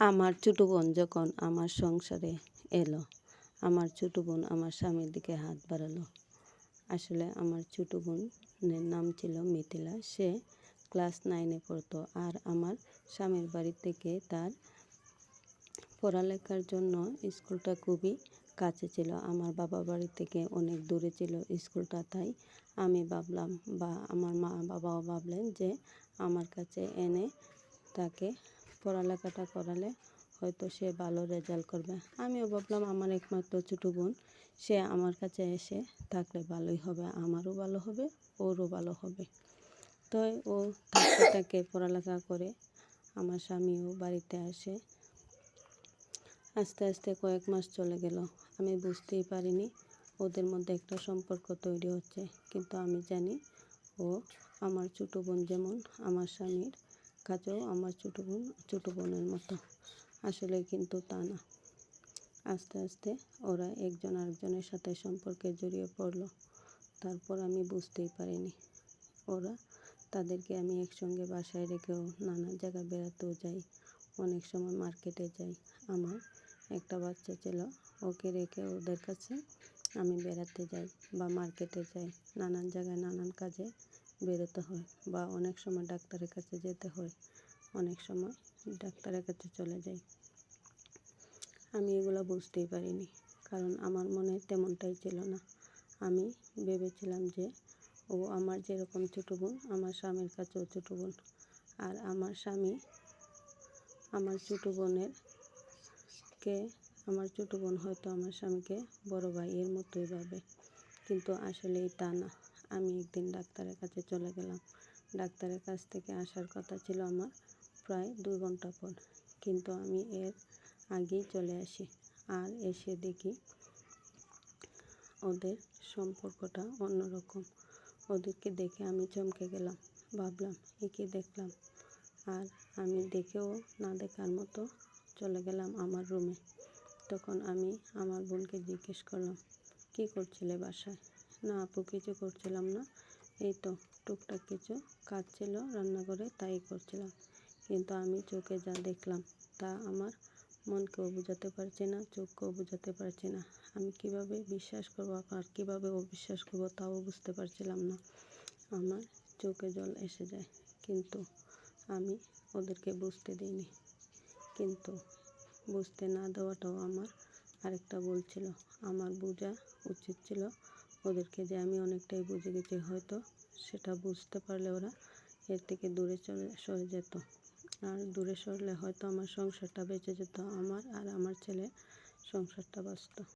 আমার ছোটো বোন যখন আমার সংসারে এলো, আমার ছোটো বোন আমার স্বামীর দিকে হাত বাড়ালো। আসলে আমার ছোটো বোনের নাম ছিল মিথিলা। সে ক্লাস নাইনে পড়তো আর আমার স্বামীর বাড়ি থেকে তার পড়ালেখার জন্য স্কুলটা খুবই কাছে ছিল। আমার বাবা বাড়ি থেকে অনেক দূরে ছিল স্কুলটা, তাই আমি ভাবলাম বা আমার মা বাবাও ভাবলেন যে আমার কাছে এনে তাকে পড়ালেখাটা করালে হয়তো সে ভালো রেজাল্ট করবে। আমিও ভাবলাম, আমার একমাত্র ছোটো বোন, সে আমার কাছে এসে থাকলে ভালোই হবে, আমারও ভালো হবে, ওরও ভালো হবে। তো ও থাকে পড়ালেখা করে আমার স্বামীও বাড়িতে আসে আস্তে আস্তে কয়েক মাস চলে গেল। আমি বুঝতেই পারিনি ওদের মধ্যে একটা সম্পর্ক তৈরি হচ্ছে, কিন্তু আমি জানি ও আমার ছোটো বোন যেমন আমার স্বামীর কাছেও আমার ছোটো বোন, ছোটো বোনের মতো। আসলে কিন্তু তা না। আস্তে আস্তে ওরা একজন আরেকজনের সাথে সম্পর্কে জড়িয়ে পড়ল। তারপর আমি বুঝতেই পারিনি। ওরা তাদেরকে আমি একসঙ্গে বাসায় রেখেও নানা জায়গায় বেড়াতেও যাই, অনেক সময় মার্কেটে যাই। আমার একটা বাচ্চা ছিল, ওকে রেখে ওদের কাছে আমি বেড়াতে যাই বা মার্কেটে যাই, নানান জায়গায় নানান কাজে বেরোতে হয় বা অনেক সময় ডাক্তারের কাছে যেতে হয়, অনেক সময় ডাক্তারের কাছে চলে যাই। আমি এগুলো বুঝতেই পারিনি, কারণ আমার মনে তেমনটাই ছিল না। আমি ভেবেছিলাম যে, ও আমার যেরকম ছোটো বোন, আমার স্বামীর কাছেও ছোটো বোন। আর আমার স্বামী আমার ছোটো বোনের কে, আমার ছোটো বোন হয়তো আমার স্বামীকে বড় ভাইয়ের মতোই ভাবে। কিন্তু আসলেই তা না। আমি একদিন ডাক্তারের কাছে চলে গেলাম। ডাক্তারের কাছ থেকে আসার কথা ছিল আমার প্রায় দুই ঘণ্টা পর। কিন্তু আমি এর আগেই চলে আসি আর এসে দেখি ওদের সম্পর্কটা অন্যরকম। ওদেরকে দেখে আমি চমকে গেলাম। ভাবলাম একে দেখলাম? আর আমি দেখেও না দেখার মতো চলে গেলাম আমার রুমে। তখন আমি আমার বোনকে জিজ্ঞেস করলাম, কী করছিলে বাসায়? না আপু কিছু করছিলাম না। এই তো টুকটাক কিছু কাজ ছিল রান্নাঘরে তাই করছিলাম। কিন্তু আমি চোখে যা দেখলাম তা আমার মনকেও বোঝাতে পারছি না, চোখকেও বোঝাতে পারছি না। আমি কীভাবে বিশ্বাস করব আর কীভাবে অবিশ্বাস করব তাও বুঝতে পারছিলাম না। আমার চোখে জল এসে যায়, কিন্তু আমি ওদেরকে বুঝতে দিইনি। কিন্তু বুঝতে না দেওয়াটাও আমার আরেকটা ভুল ছিল। আমার বোঝা উচিত ছিল ওদেরকে যে আমি অনেকটাই বুঝে গেছি, হয়তো সেটা বুঝতে পারলে ওরা এর থেকে দূরে চলে, সরে যেত। আর দূরে সরলে হয়তো আমার সংসারটা বেঁচে যেত, আমার আর আমার ছেলে সংসারটা বাঁচত।